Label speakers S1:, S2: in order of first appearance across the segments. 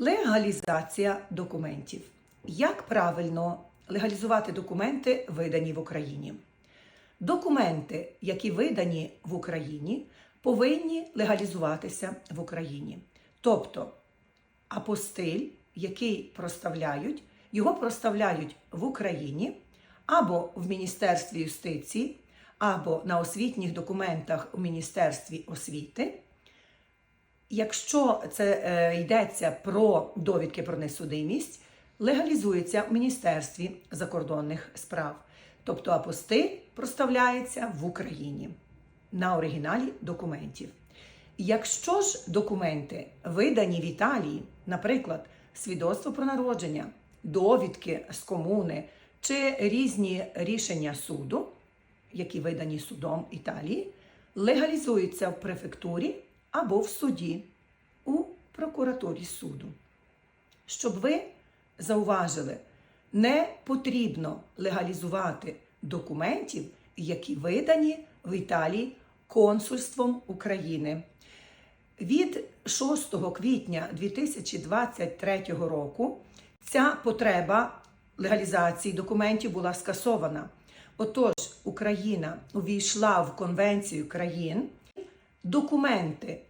S1: Легалізація документів. Як правильно легалізувати документи, видані в Україні? Документи, які видані в Україні, повинні легалізуватися в Україні. Тобто апостиль, який проставляють, його проставляють в Україні або в Міністерстві юстиції, або на освітніх документах у Міністерстві освіти. Якщо це е, йдеться про довідки про несудимість, легалізується в Міністерстві закордонних справ. Тобто апостиль проставляється в Україні на оригіналі документів. Якщо ж документи видані в Італії, наприклад, свідоцтво про народження, довідки з комуни чи різні рішення суду, які видані судом Італії, легалізуються в префектурі або в суді у прокуратурі суду. Щоб ви зауважили, не потрібно легалізувати документів, які видані в Італії консульством України. Від 6 квітня 2023 року ця потреба легалізації документів була скасована. Отож, Україна увійшла в Конвенцію країн, документи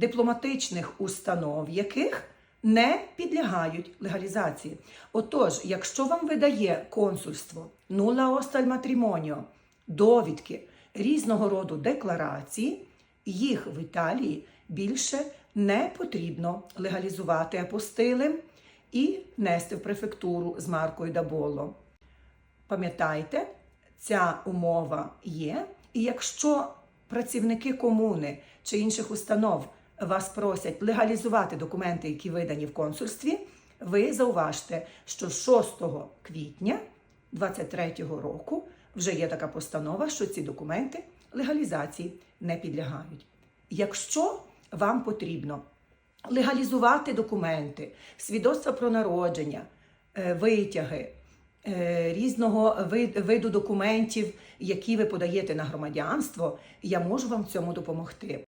S1: дипломатичних установ, яких не підлягають легалізації. Отож, якщо вам видає консульство нула осталь матрімоніо, довідки різного роду декларації, їх в Італії більше не потрібно легалізувати апостилем і нести в префектуру з маркою Даболо. Пам'ятайте, ця умова є, і якщо працівники комуни чи інших установ вас просять легалізувати документи, які видані в консульстві, ви зауважте, що 6 квітня 2023 року вже є така постанова, що ці документи легалізації не підлягають. Якщо вам потрібно легалізувати документи, свідоцтва про народження, е, витяги, е, різного вид- виду документів, які ви подаєте на громадянство, я можу вам в цьому допомогти.